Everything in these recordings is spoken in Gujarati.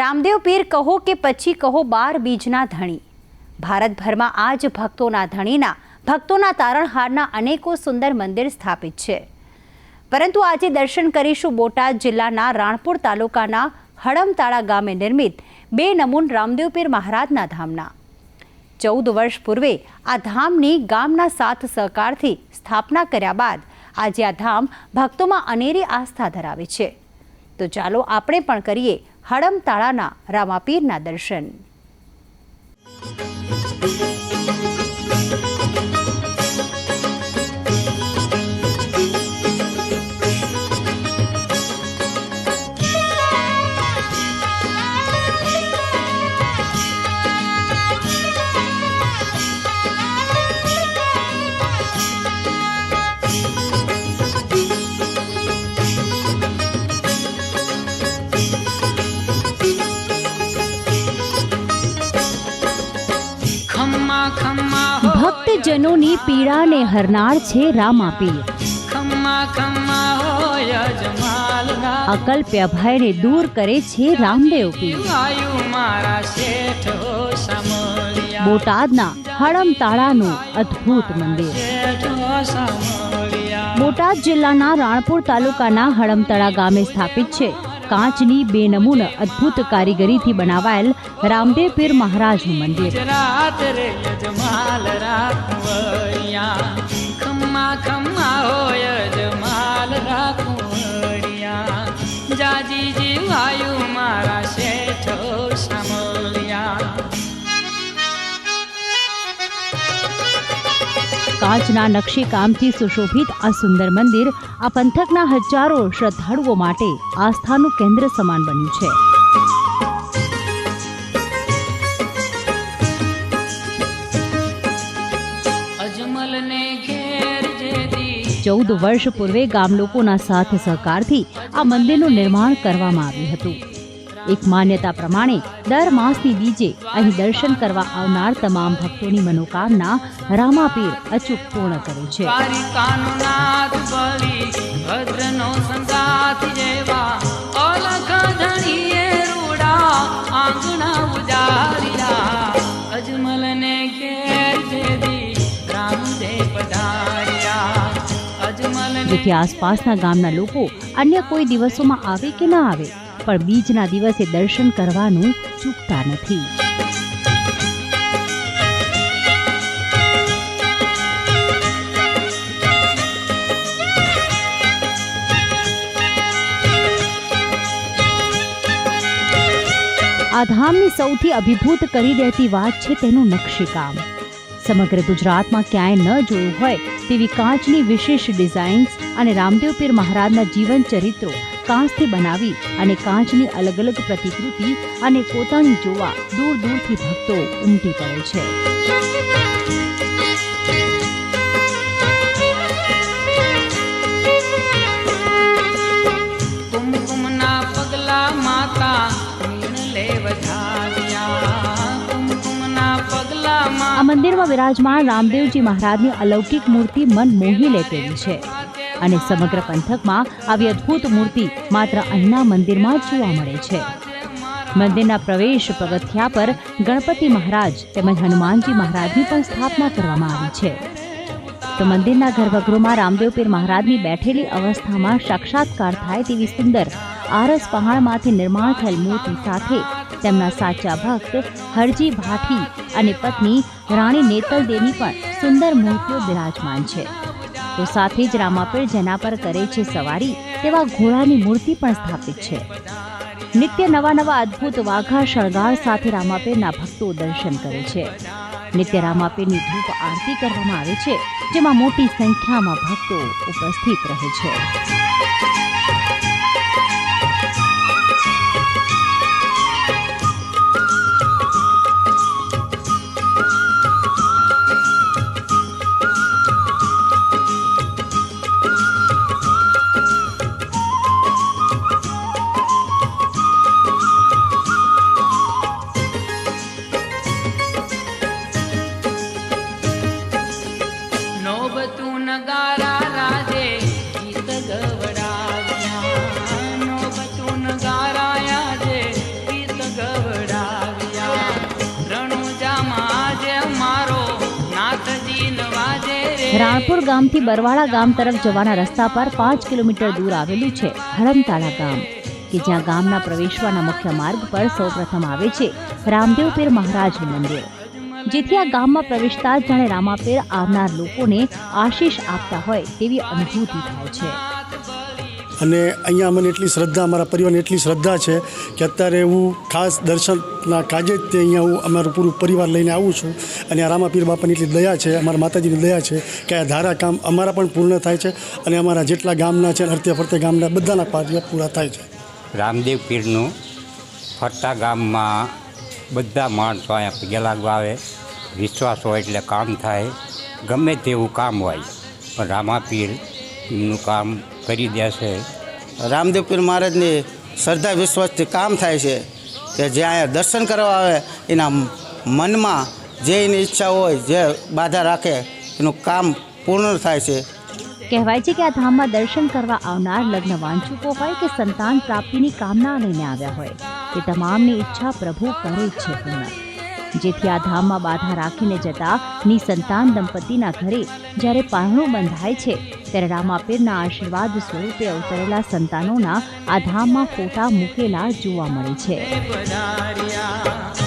રામદેવ પીર કહો કે પછી કહો બાર બીજના ધણી. ભારતભરમાં આ જ ભક્તોના ધણીના, ભક્તોના તારણહારના અનેકો સુંદર મંદિર સ્થાપિત છે. પરંતુ આજે દર્શન કરીશું બોટાદ જિલ્લાના રાણપુર તાલુકાના હડમતાળા ગામે નિર્મિત બે નમૂન રામદેવ પીર મહારાજના ધામના. ચૌદ વર્ષ પૂર્વે આ ધામની ગામના સાથ સહકારથી સ્થાપના કર્યા બાદ આજે આ ધામ ભક્તોમાં અનેરી આસ્થા ધરાવે છે. તો ચાલો આપણે પણ કરીએ હડમતાળાના રામાપીરના દર્શન. ભક્તજનોની પીડાને હરનાર છે રામાપીર અકલ્પ્ય ભયને દૂર કરે છે રામદેવ પીર. બોટાદના હળમ હડમતાળાનું અદ્ભુત મંદિર. બોટાદ જિલ્લાના રાણપુર તાલુકાના હળમતળા ગામે સ્થાપિત છે. કાચની બે નમૂન અદ્ભુત કારીગરીથી બનાવાયેલ રામદેવ પીર મહારાજનું મંદિર. જાજી જી વાયુ મારા શેઠ કાચના નકશીકામથી સુશોભિત આ સુંદર મંદિર આ પંથકના હજારો શ્રદ્ધાળુઓ માટે આસ્થાનું કેન્દ્ર સમાન બન્યું છે. ચૌદ વર્ષ પૂર્વે ગામ લોકોના સાથ સહકારથી આ મંદિરનું નિર્માણ કરવામાં આવ્યું હતું. એક માન્યતા પ્રમાણે દર માસની બીજે અહીં દર્શન કરવા આવનાર તમામ ભક્તોની મનોકામના રામાપીર અચૂક પૂર્ણ કરે છે. ભદ્રનો સંગાથ જેવા અલખ ધણીએ રૂડા આંગણા ઉજાર્યા અજમલ ઘેર જેદી રામદેવ પધાર્યા. અજમલ જેથી આસપાસના ગામના લોકો અન્ય કોઈ દિવસોમાં આવે કે ના આવે પણ બીજના દિવસે દર્શન કરવાનું ચૂકતા નથી. આ ધામની સૌથી અભિભૂત કરી દેતી વાત છે તેનું નકશીકામ. સમગ્ર ગુજરાતમાં ક્યાંય ન જોયું હોય તેવી કાચની વિશેષ ડિઝાઇન્સ અને રામદેવ પીર મહારાજના જીવન ચરિત્રો કાચથી બનાવી અને કાચની અલગ અલગ પ્રતિકૃતિ અને પોતાની જોવા દૂર દૂરથી ભક્તો ઉમટી પડે છે. કુમકુમના પગલા માતા આ મંદિરમાં વિરાજમાન રામદેવજી મહારાજની અલૌકિક મૂર્તિ મન મોહી લે તેવી છે. અને સમગ્ર પંથકમાં આવી અદ્ભુત મૂર્તિ માત્ર અહીંના મંદિરમાં જોવા મળે છે. મંદિરના પ્રવેશ પગથિયા પર ગણપતિ મહારાજ તેમજ હનુમાનજી મહારાજની પણ સ્થાપના કરવામાં આવી છે. તો મંદિરના ગર્ભગૃહમાં રામદેવપીર મહારાજની બેઠેલી અવસ્થામાં સાક્ષાત્કાર થાય તેવી સુંદર આરસ પહાડમાંથી નિર્માણ થયેલ મૂર્તિ સાથે તેમના સાચા ભક્ત હરજી ભાઠી અને પત્ની રાણી નેતલદેની પણ સુંદર મૂર્તિઓ બિરાજમાન છે. તો સાથે જ રામાપીર જેના પર કરે છે સવારી, તેવા ઘોડાની મૂર્તિ પણ સ્થાપિત છે. નિત્ય નવા નવા અદ્ભુત વાઘા, શણગાર સાથે રામાપીરના ભક્તો દર્શન કરે છે. નિત્ય રામાપીરની ધૂપ આરતી કરવામાં આવે છે, જેમાં મોટી સંખ્યામાં ભક્તો ઉપસ્થિત રહે છે. રાણપુર ગામથી બરવાળા ગામ તરફ જવાના રસ્તા પર પાંચ કિલોમીટર દૂર આવેલું છે હરમતાળા ગામ, કે જ્યાં ગામના પ્રવેશવાના મુખ્ય માર્ગ પર સૌપ્રથમ આવે છે રામદેવ પીર મહારાજનું મંદિર. જેથી આ ગામમાં પ્રવેશતા જાણે રામાપીર આવનાર લોકોને આશીષ આપતા હોય તેવી અનુભૂતિ થાય છે. અને અહીંયા મને એટલી શ્રદ્ધા, અમારા પરિવારને એટલી શ્રદ્ધા છે કે અત્યારે હું ખાસ દર્શનના કાજે જ તે અહીંયા હું અમારું પૂરું પરિવાર લઈને આવું છું. અને આ રામાપીર બાપાની એટલી દયા છે, અમારા માતાજીની દયા છે કે આ ધારા કામ અમારા પણ પૂર્ણ થાય છે અને અમારા જેટલા ગામના છે હરતે ફરતે ગામના બધાના કાર્ય પૂરા થાય છે. રામદેવ પીરનું ફરતા ગામમાં બધા માણસો અહીંયા પગે લાગવા આવે. વિશ્વાસ હોય એટલે કામ થાય. ગમે તેવું કામ હોય, પણ રામાપીર એમનું કામ કરી દે છે. રામદેવપીર મહારાજની શ્રદ્ધા વિશ્વાસથી કામ થાય છે કે જે અહીંયા દર્શન કરવા આવે એના મનમાં જે એની ઈચ્છા હોય જે બાધા રાખે એનું કામ પૂર્ણ થાય છે. કહેવાય છે કે આ ધામમાં દર્શન કરવા આવનાર લગ્ન વાંચુકો હોય કે સંતાન પ્રાપ્તિની કામના લઈને આવ્યા હોય તે તમામની ઈચ્છા પ્રભુ કરે જ છે પૂર્ણ. જેથી આ ધામમાં બાધા રાખીને જતા નિસંતાન દંપતીના ઘરે જ્યારે પારણું બંધાય છે, ત્યારે રામાપીરના આશીર્વાદ સ્વરૂપે અવતરેલા સંતાનોના આ ધામમાં ફોટા મૂકેલા જોવા મળે છે.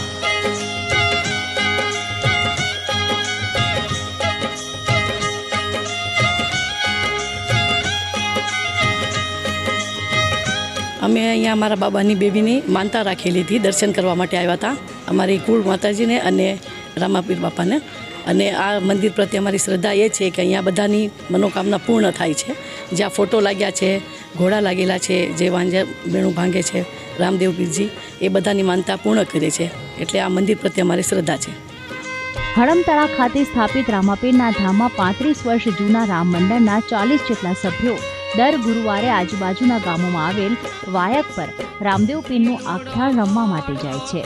અમે અહીંયા અમારા બાબાની બેબીની માનતા રાખેલી હતી, દર્શન કરવા માટે આવ્યા હતા અમારી કુળ માતાજીને અને રામાપીર બાપાને. અને આ મંદિર પ્રત્યે અમારી શ્રદ્ધા એ છે કે અહીંયા બધાની મનોકામના પૂર્ણ થાય છે. જ્યાં ફોટો લાગ્યા છે, ઘોડા લાગેલા છે, જે વાંજા બેણું ભાંગે છે, રામદેવ પીરજી, એ બધાની માનતા પૂર્ણ કરે છે. એટલે આ મંદિર પ્રત્યે અમારી શ્રદ્ધા છે. હળમતળા ખાતે સ્થાપિત રામાપીરના ધામમાં પાંત્રીસ વર્ષ જૂના રામ મંડળના ચાલીસ જેટલા સભ્યો દર ગુરુવારે આજુબાજુના ગામોમાં આવેલ વાયક પર રામદેવ પીરનું આખ્યાન રમવા માટે જાય છે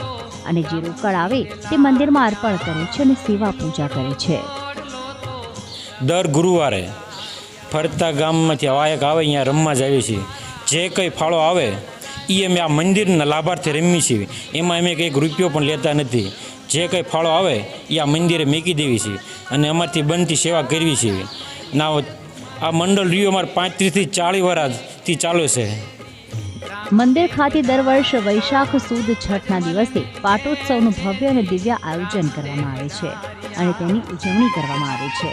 અને જે રોકડ આવે તે મંદિરમાં અર્પણ કરે છે અને સેવા પૂજા કરે છે. દર ગુરુવારે ફરતા ગામમાંથી વાયક આવે, અહીંયા રમવા જ છીએ. જે કંઈ ફાળો આવે એ અમે આ મંદિરના લાભાર્થે રમીએ છીએ. એમાં અમે કંઈક રૂપિયો પણ લેતા નથી. જે કંઈ ફાળો આવે એ આ મંદિરે મૂકી દેવી છીએ. અને અમારથી બનતી સેવા કરવી છીએ. ના આ મંડળ રિયો અમારે પાંત્રીસથી ચાળીસ વર્ષથી ચાલુ છે. મંદિર ખાતે દર વર્ષ વૈશાખ સુદ છઠના દિવસે પાટોત્સવનું ભવ્ય અને દિવ્ય આયોજન કરવામાં આવે છે અને તેની ઉજવણી કરવામાં આવે છે.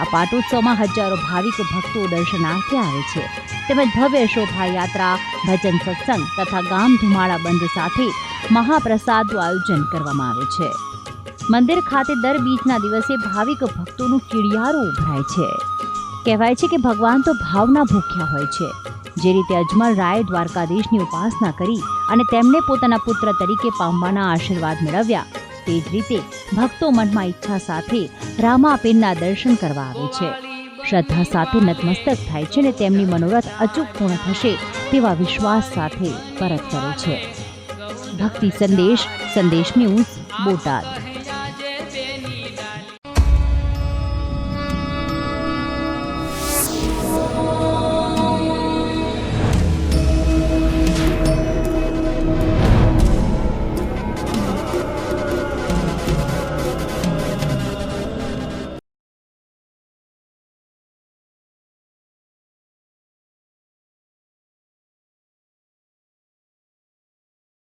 આ પાટોત્સવમાં હજારો ભાવિક ભક્તો દર્શનાર્થે આવે છે. તેમજ ભવ્ય શોભાયાત્રા, ભજન સત્સંગ તથા ગામ ધુમાડા બંધ સાથે મહાપ્રસાદનું આયોજન કરવામાં આવે છે. મંદિર ખાતે દર બીજના દિવસે ભાવિક ભક્તોનું કિડિયારો ઉભરાય છે. કહેવાય છે કે ભગવાન તો ભાવના ભૂખ્યા હોય છે. જે રીતે અજમલ રાય દ્વારકાધીશની ઉપાસના કરી અને તેમને પોતાના પુત્ર તરીકે પામવાના આશીર્વાદ મેળવ્યા, તે જ રીતે ભક્તો મનમાં ઈચ્છા સાથે રામાપીરના દર્શન કરવા આવે છે. શ્રદ્ધા સાથે નતમસ્તક થાય છે અને તેમની મનોરથ અચૂક પૂર્ણ થશે તેવા વિશ્વાસ સાથે પરત કરે છે. ભક્તિ સંદેશ સંદેશ ન્યૂઝ બોટાદ.